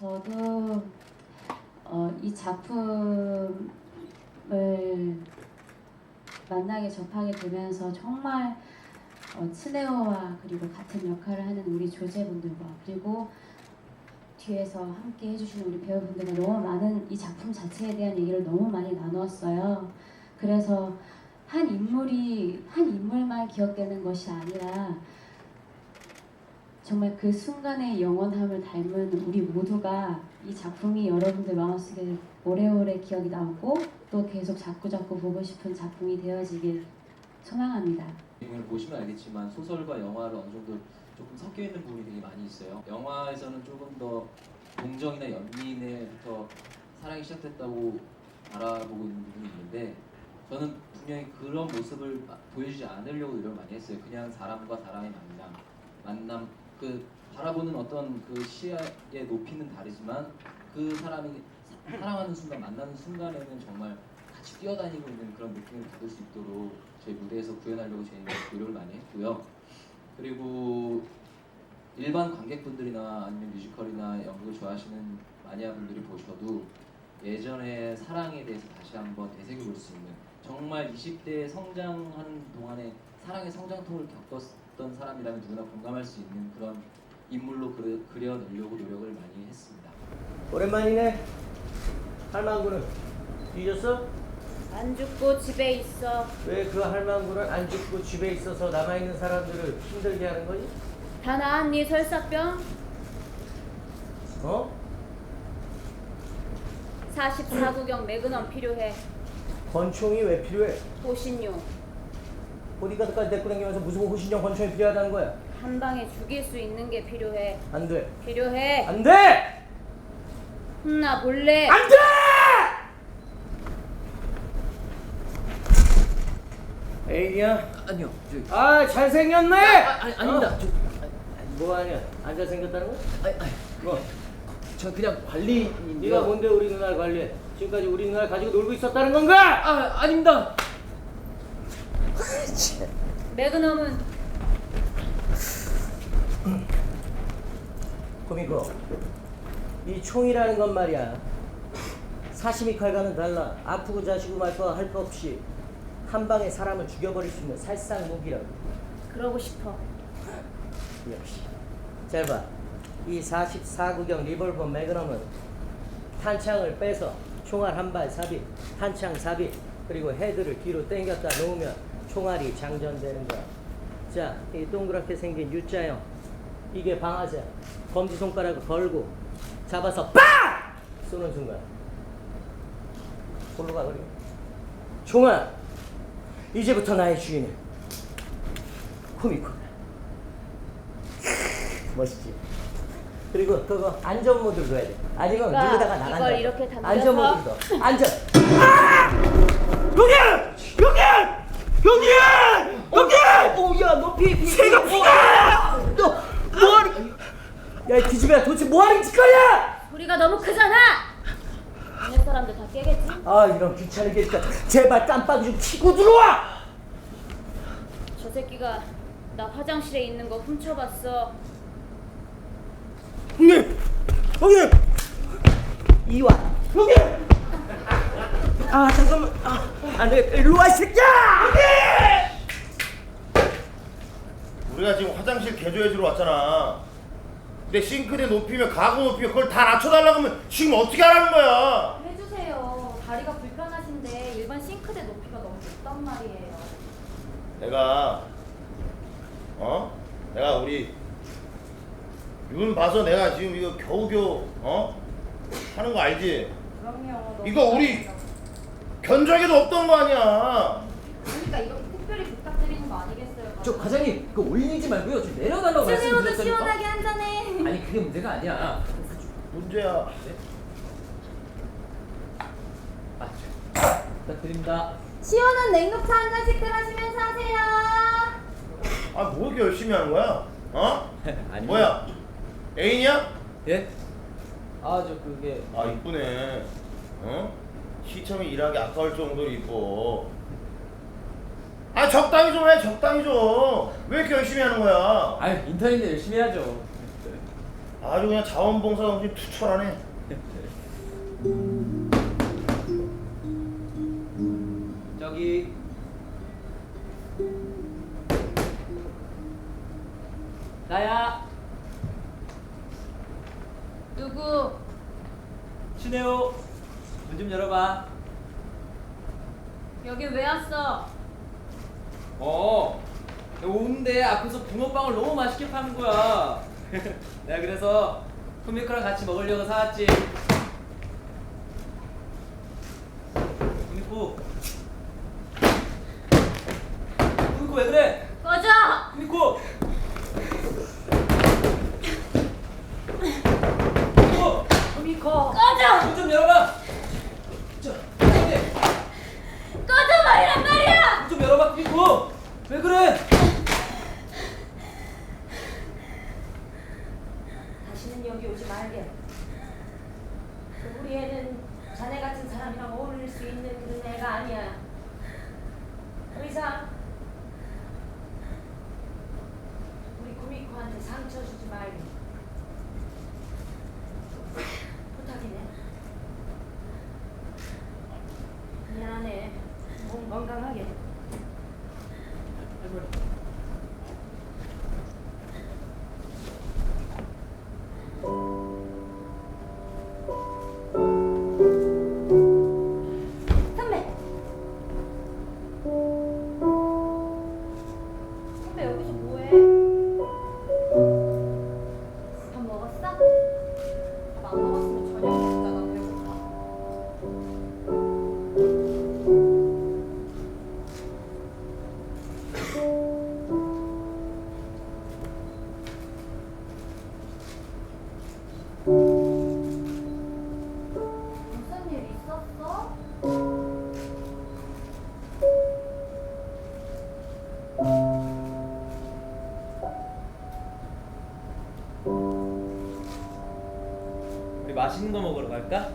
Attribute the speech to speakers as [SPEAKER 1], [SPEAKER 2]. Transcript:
[SPEAKER 1] 저도 어, 이 작품을 만나게 접하게 되면서 정말 어, 츠네오와 그리고 같은 역할을 하는 우리 조제분들과 그리고 뒤에서 함께 해주시는 우리 배우분들과 너무 많은 이 작품 자체에 대한 얘기를 너무 많이 나누었어요. 그래서 한 인물이 한 인물만 기억되는 것이 아니라 정말 그 순간의 영원함을 닮은 우리 모두가 이 작품이 여러분들 마음속에 오래오래 기억이 남고 또 계속 자꾸자꾸 보고 싶은 작품이 되어지길 소망합니다.
[SPEAKER 2] 오늘 보시면 알겠지만 소설과 영화를 어느 정도 조금 섞여 있는 부분이 되게 많이 있어요. 영화에서는 조금 더 동정이나 연민에부터 사랑이 시작됐다고 바라보고 있는 부분이 있는데 저는 분명히 그런 모습을 보여주지 않으려고 노력을 많이 했어요. 그냥 사람과 사람의 만남, 만남 그 바라보는 어떤 그 시야의 높이는 다르지만 그 사람이 사랑하는 순간, 만나는 순간에는 정말 같이 뛰어다니고 있는 그런 느낌을 받을 수 있도록 저희 무대에서 구현하려고 저희는 노력을 많이 했고요. 그리고 일반 관객분들이나 아니면 뮤지컬이나 연극을 좋아하시는 마니아 분들이 보셔도 예전의 사랑에 대해서 다시 한번 되새겨 볼 수 있는 정말 20대에 성장하는 동안에 사랑의 성장통을 겪었 던 사람이라면 누구나 공감할 수 있는 그런 인물로 그려, 그려내려고 노력을 많이 했습니다.
[SPEAKER 3] 오랜만이네. 할망구는 뒤졌어?
[SPEAKER 4] 안 죽고 집에 있어.
[SPEAKER 3] 왜 그 할망구는 안 죽고 집에 있어서 남아있는 사람들을 힘들게 하는 거지?
[SPEAKER 4] 다 나았니 설사병?
[SPEAKER 3] 어?
[SPEAKER 4] 44구경 매그넘 필요해.
[SPEAKER 3] 권총이 왜 필요해?
[SPEAKER 4] 호신용.
[SPEAKER 3] 어디 가서까지 데리고 다니면서 무슨 호신용 권총이 필요하다는 거야?
[SPEAKER 4] 한 방에 죽일 수 있는 게 필요해.
[SPEAKER 3] 안 돼.
[SPEAKER 4] 필요해.
[SPEAKER 3] 안 돼!
[SPEAKER 4] 혼나 볼래?
[SPEAKER 3] 안 돼! 에이야.
[SPEAKER 2] 아니요, 저,
[SPEAKER 3] 아 잘생겼네.
[SPEAKER 2] 아, 아니, 아닙니다.
[SPEAKER 3] 어?
[SPEAKER 2] 저,
[SPEAKER 3] 뭐 하냐? 안 잘생겼다는 거야?
[SPEAKER 2] 아니, 아니,
[SPEAKER 3] 뭐?
[SPEAKER 2] 저 그냥 관리인데요.
[SPEAKER 3] 네가 뭔데 우리 누나를 관리해? 지금까지 우리 누나를 가지고 놀고 있었다는 건가?
[SPEAKER 2] 아, 아닙니다.
[SPEAKER 4] 매그넘은
[SPEAKER 3] 고미고 이 총이라는 건 말이야. 사시미 칼과는 달라 아프고 자시고 말거 할 거 없이 한 방에 사람을 죽여버릴 수 있는 살상 무기라고.
[SPEAKER 4] 그러고 싶어.
[SPEAKER 3] 역시. 잘봐 이 44구경 리볼버 매그넘은 탄창을 빼서 총알 한 발 삽입 탄창 삽입 그리고 헤드를 뒤로 당겼다 놓으면 총알이 장전되는 거야. 자 이 동그랗게 생긴 U자형. 이게 방아쇠 검지 손가락을 걸고 잡아서 빡! 쏘는 순간. 골로 가버려 총알! 이제부터 나의 주인은 코미코다. 멋있지? 그리고 그거 안전 모드를 넣어야 돼. 아니면
[SPEAKER 4] 그러니까
[SPEAKER 3] 누르다가 나간다.
[SPEAKER 4] 이걸 이렇게?
[SPEAKER 3] 안전 모드를 넣어 안전. 아! 여기! 여기! 여기! 여기! 오야 높이 새가 피가! 너 뭐하니? 야이 기집애야 도대체 뭐하는 짓거리야?
[SPEAKER 4] 소리가 너무 크잖아. 동네 사람들 다 깨겠지?
[SPEAKER 3] 아 이런 귀찮게 진짜 제발 깜빡이 좀 켜고 들어와!
[SPEAKER 4] 저 새끼가 나 화장실에 있는 거 훔쳐봤어.
[SPEAKER 3] 형님! 형님! 이완 형님! 아 잠깐만 아, 안 되겠다 일로 와이 새끼야!
[SPEAKER 5] 우리가 지금 화장실 개조해주러 왔잖아. 근데 싱크대 높이면 가구 높이면 그걸 다 낮춰달라고 하면 지금 어떻게 하라는 거야?
[SPEAKER 4] 해주세요. 다리가 불편하신데 일반 싱크대 높이가 너무 높단 말이에요.
[SPEAKER 5] 내가 어? 내가 우리 윤 봐서 내가 지금 이거 겨우겨우 어? 하는 거 알지?
[SPEAKER 4] 그럼요.
[SPEAKER 5] 이거 우리 견적에도 없던 거 아니야.
[SPEAKER 4] 그러니까 이렇게 특별히 부탁드리는 거 아니겠어요?
[SPEAKER 6] 저 과장님 그 올리지 말고요 좀 내려달라고 말씀드렸다니까
[SPEAKER 4] 시원하게 한 잔해.
[SPEAKER 6] 아니 그게 문제가 아니야
[SPEAKER 5] 문제야.
[SPEAKER 6] 아, 부탁드립니다
[SPEAKER 4] 시원한 냉국차 한 잔씩 들하시면서 하세요.
[SPEAKER 5] 아 뭐 이렇게 열심히 하는 거야? 어?
[SPEAKER 6] 아니
[SPEAKER 5] 뭐야? 애인이야?
[SPEAKER 6] 예? 아 저 그게
[SPEAKER 5] 아 이쁘네. 어? 시청이 일하기 아까울 정도로 이뻐. 아 적당히 좀 해, 적당히 좀. 왜 이렇게 열심히 하는 거야?
[SPEAKER 6] 아 인턴인데 열심히 해야죠
[SPEAKER 5] 아주 그냥 자원봉사가 없이 투철하네.
[SPEAKER 2] 저기 나야
[SPEAKER 4] 누구?
[SPEAKER 2] 신혜호 문 좀 열어봐
[SPEAKER 4] 여기 왜 왔어?
[SPEAKER 2] 어. 오는데 앞에서 붕어빵을 너무 맛있게 파는 거야. 내가 그래서 쿠미코랑 같이 먹으려고 사왔지. 쿠미코 왜 그래
[SPEAKER 4] 꺼져!
[SPEAKER 2] 쿠미코 쿠미코
[SPEAKER 7] 쿠미코
[SPEAKER 4] 꺼져!
[SPEAKER 2] 문 좀 열어봐 저, 저기,
[SPEAKER 4] 꺼져 말이란 말이야!
[SPEAKER 2] 문 좀 열어봐 쿠미코 왜 그래
[SPEAKER 7] 다시는 여기 오지 말게. 우리 애는 자네 같은 사람이랑 어울릴 수 있는 그런 애가 아니야. 더 이상 우리 구미코한테 상처 주지 말게.
[SPEAKER 2] 맛있는 거 먹으러 갈까?